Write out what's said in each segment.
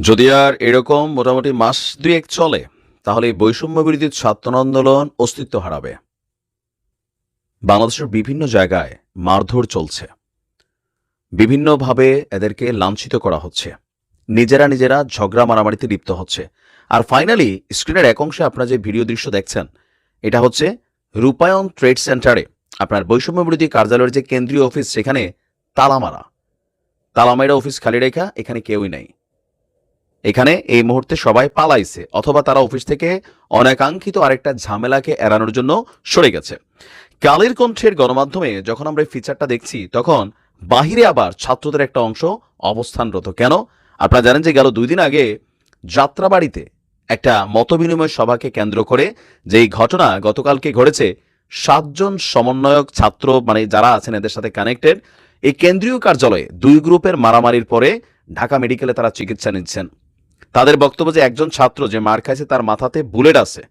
যদি আর এরকম মোটামুটি মাস দুয়েক চলে, তাহলে এই বৈষম্য বিরোধী ছাত্র আন্দোলন অস্তিত্ব হারাবে। বাংলাদেশের বিভিন্ন জায়গায় মারধর চলছে। বিভিন্নভাবে এদেরকে লাঞ্ছিত করা হচ্ছে। নিজেরা নিজেরা ঝগড়া মারামারিতে লিপ্ত হচ্ছে। আর ফাইনালি স্ক্রিনের এক অংশে আপনারা যে ভিডিও দৃশ্য দেখছেন, এটা হচ্ছে রূপায়ণ ট্রেড সেন্টারে আপনার বৈষম্য বিরোধী কার্যালয়ের যে কেন্দ্রীয় অফিস, সেখানে তালামারা। তালামাইরা অফিস খালি রেখা, এখানে কেউই নাই। এখানে এই মুহূর্তে সবাই পালাইছে, অথবা তারা অফিস থেকে অনাকাঙ্ক্ষিত আরেকটা ঝামেলাকে এড়ানোর জন্য সরে গেছে। কালের কণ্ঠের গণমাধ্যমে যখন আমরা এই ফিচারটা দেখছি, তখন বাহিরে আবার ছাত্রদের একটা অংশ অবস্থানরত। কেন? আপনারা জানেন যে গেল দুই দিন আগে যাত্রাবাড়িতে একটা মতবিনিময় সভাকে কেন্দ্র করে যেই ঘটনা গতকালকে ঘটেছে, সাতজন সমন্বয়ক ছাত্র মানে যারা আছেন এদের সাথে কানেক্টেড এই কেন্দ্রীয় কার্যালয়ে দুই গ্রুপের মারামারির পরে ঢাকা মেডিকেলে তারা চিকিৎসা নিচ্ছেন। তাদের বক্তব্য যে একজন ছাত্র যে মার খাইছে তার মাথাতে বুলেট আছে,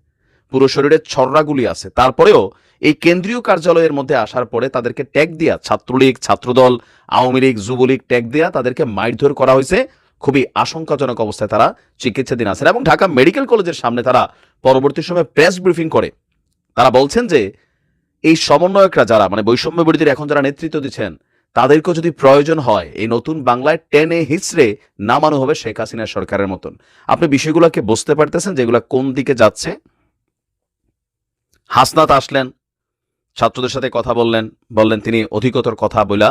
পুরো শরীরে ছররাগুলি আছে। তারপরেও এই কেন্দ্রীয় কার্যালয়ের মধ্যে আসার পরে তাদেরকে ট্যাগ দিয়া ছাত্রলীগ, ছাত্রদল, আওয়ামী লীগ, যুবলীগ ট্যাগ দিয়া তাদেরকে মারধর করা হয়েছে। খুবই আশঙ্কাজনক অবস্থায় তারা চিকিৎসাধীন আছেন এবং ঢাকা মেডিকেল কলেজের সামনে তারা পরবর্তী সময়ে প্রেস ব্রিফিং করে। তারা বলছেন যে এই সমন্বয়করা যারা মানে বৈষম্য বিরোধীর এখন যারা নেতৃত্ব দিচ্ছেন তাদেরকেও যদি প্রয়োজন হয়, এই নতুন বাংলায় টেনে হিসড়ে নামানো হবে শেখ হাসিনা সরকারের মতন। আপনি বিষয়গুলোকে বুঝতে পারতেছেন যেগুলো কোন দিকে যাচ্ছে? হাসনাত আসলেন, ছাত্রদের সাথে কথা বললেন বললেন তিনি অধিকতর কথা বলা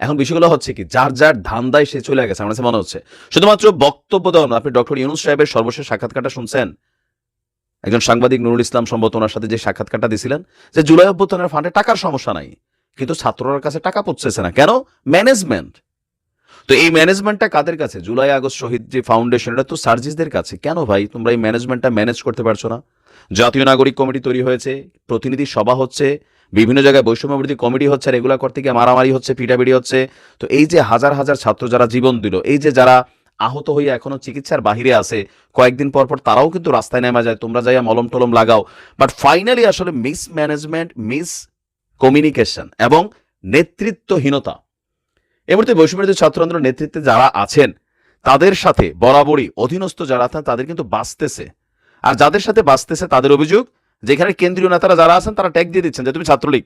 এখন বিষয়গুলো হচ্ছে কি, যার যার ধান্দায় সে চলে গেছে, আমার মনে হচ্ছে। শুধুমাত্র বক্তব্য দেওয়া আপনি ডক্টর ইউনুস সাহেবের সর্বশেষ সাক্ষাৎকারটা শুনছেন? একজন সাংবাদিক নুরুল ইসলাম সম্ভবত ওনার সাথে যে সাক্ষাৎকারটা দিয়েছিলেন যে জুলাই অভ্যুত্থানের ফান্ডে টাকার সমস্যা নাই। কিন্তু ছাত্ররা কাছে টাকা পড়ছে না। কেন? ম্যানেজমেন্ট তো এই ম্যানেজমেন্টটা কাদের কাছে? জুলাই, আগস্ট শহীদ যে ফাউন্ডেশন এটা তো সার্জিসদের কাছে। কেন ভাই? তোমরা এই ম্যানেজমেন্টটা ম্যানেজ করতে পারছ না। জাতীয় নাগরিক কমিটি তৈরি হয়েছে, প্রতিনিধি সভা হচ্ছে, বিভিন্ন জায়গায় বৈষম্যবৃদ্ধি কমিটি হচ্ছে রেগুলার করতে গিয়ে মারামারি হচ্ছে, পিটাপিটি হচ্ছে। তো এই যে হাজার হাজার ছাত্র যারা জীবন দিল, এই যে যারা আহত হয়ে এখনও চিকিৎসার বাহিরে আছে, কয়েকদিন পর পর তারাও কিন্তু রাস্তায় নেমে যায়, তোমরা যাইয়া মলম টলম লাগাও। বাট ফাইনালি আসলে মিস ম্যানেজমেন্ট মিস কমিউনিকেশন এবং নেতৃত্বহীনতা। এই মুহূর্তে বৈষম্যবিরোধী ছাত্র আন্দোলনের নেতৃত্বে যারা আছেন, তাদের সাথে বরাবরই অধীনস্থ যারা আছেন, তাদের কিন্তু বাঁচতেছে। আর যাদের সাথে বাঁচতেছে তাদের অভিযোগ, যেখানে কেন্দ্রীয় নেতারা যারা আছেন, তারা ট্যাগ দিয়ে দিচ্ছেন যে তুমি ছাত্রলীগ,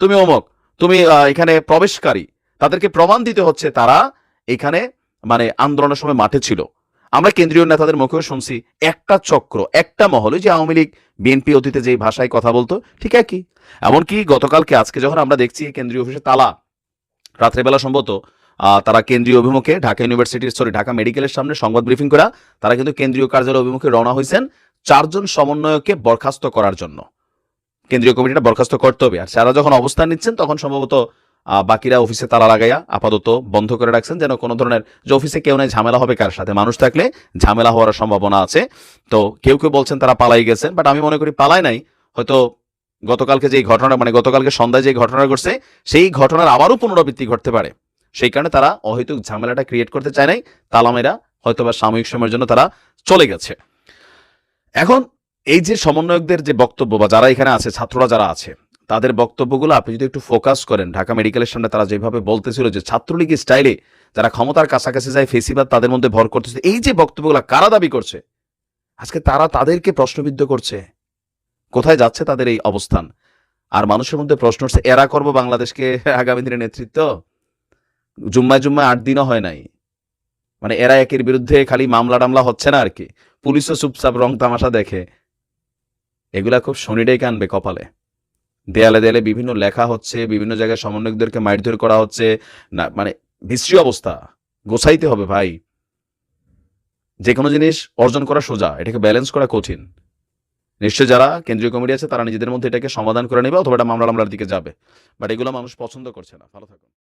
তুমি অমক, তুমি এখানে প্রবেশকারী। তাদেরকে প্রমাণ দিতে হচ্ছে তারা এখানে মানে আন্দোলনের সময় মাঠে ছিল। আমরা কেন্দ্রীয় নেতাদের মুখেও শুনছি, একটা চক্র, একটা মহল যে আওয়ামী লীগ, বিএনপি অতীতে যে ভাষায় কথা বলতো, ঠিক একই। এমনকি গতকালকে, আজকে যখন আমরা দেখছি কেন্দ্রীয় অফিসে তালা, রাত্রেবেলা সম্ভবত তারা কেন্দ্রীয় অভিমুখে ঢাকা ইউনিভার্সিটির সরি ঢাকা মেডিকেলের সামনে সংবাদ ব্রিফিং করা, তারা কিন্তু কেন্দ্রীয় কার্যালয় অভিমুখে রওনা হয়েছেন চারজন সমন্বয়ককে বরখাস্ত করার জন্য। কেন্দ্রীয় কমিটিটা বরখাস্ত করতে হবে। আর যারা যখন অবস্থান নিচ্ছেন, তখন সম্ভবত বাকিরা অফিসে তালা লাগাইয়া আপাতত বন্ধ করে রাখছেন যেন কোনো ধরনের যে অফিসে কেউ নাই, ঝামেলা হবে কার সাথে? মানুষ থাকলে ঝামেলা হওয়ার সম্ভাবনা আছে। তো কেউ কেউ বলছেন তারা পালাই গেছেন বাট আমি মনে করি পালাই নাই। হয়তো গতকালকে যে ঘটনা মানে গতকালকে সন্ধ্যায় যে ঘটনা ঘটছে, সেই ঘটনার আবারও পুনরাবৃত্তি ঘটতে পারে। সেই কারণে তারা অহেতুক ঝামেলাটা ক্রিয়েট করতে চায় নাই, তালামেরা হয়তো বা সাময়িক সময়ের জন্য তারা চলে গেছে। এখন এই যে সমন্বয়কদের যে বক্তব্য, বা যারা এখানে আছে, ছাত্ররা যারা আছে তাদের বক্তব্যগুলো আপনি যদি একটু ফোকাস করেন, ঢাকা মেডিকেলের সামনে তারা যেভাবে বলতেছিল যে ছাত্রলীগের স্টাইলে যারা ক্ষমতার কাছাকাছি যায়, ফেসিবাদ তাদের মধ্যে ভর করতেছে, এই যে বক্তব্যগুলো কারা দাবি করছে? আজকে তারা তাদেরকে প্রশ্নবিদ্ধ করছে। কোথায় যাচ্ছে তাদের এই অবস্থান? আর মানুষের মধ্যে প্রশ্ন হচ্ছে এরা করব বাংলাদেশকে আগামী দিনের নেতৃত্ব? জুম্মায় জুম্মায় আট দিনও হয় নাই। মানে এরা একের বিরুদ্ধে খালি মামলা টামলা হচ্ছে না আর কি। পুলিশও চুপচাপ রং তামাশা দেখে। এগুলা খুব শনিটাই কানবে কপালে। দেয়ালে দেয়ালে বিভিন্ন লেখা হচ্ছে, বিভিন্ন জায়গায় সমন্বয়কদেরকে মারধর করা হচ্ছে। না মানে বিশ্রী অবস্থা। গোছাইতে হবে ভাই। যে কোনো জিনিস অর্জন করা সোজা, এটাকে ব্যালেন্স করা কঠিন। নিশ্চয় যারা কেন্দ্রীয় কমিটি আছে, তারা নিজেদের মধ্যে এটাকে সমাধান করে নেবে অথবা এটা মামলা মামলার দিকে যাবে। বাট এগুলো মানুষ পছন্দ করছে না। ভালো থাকুন।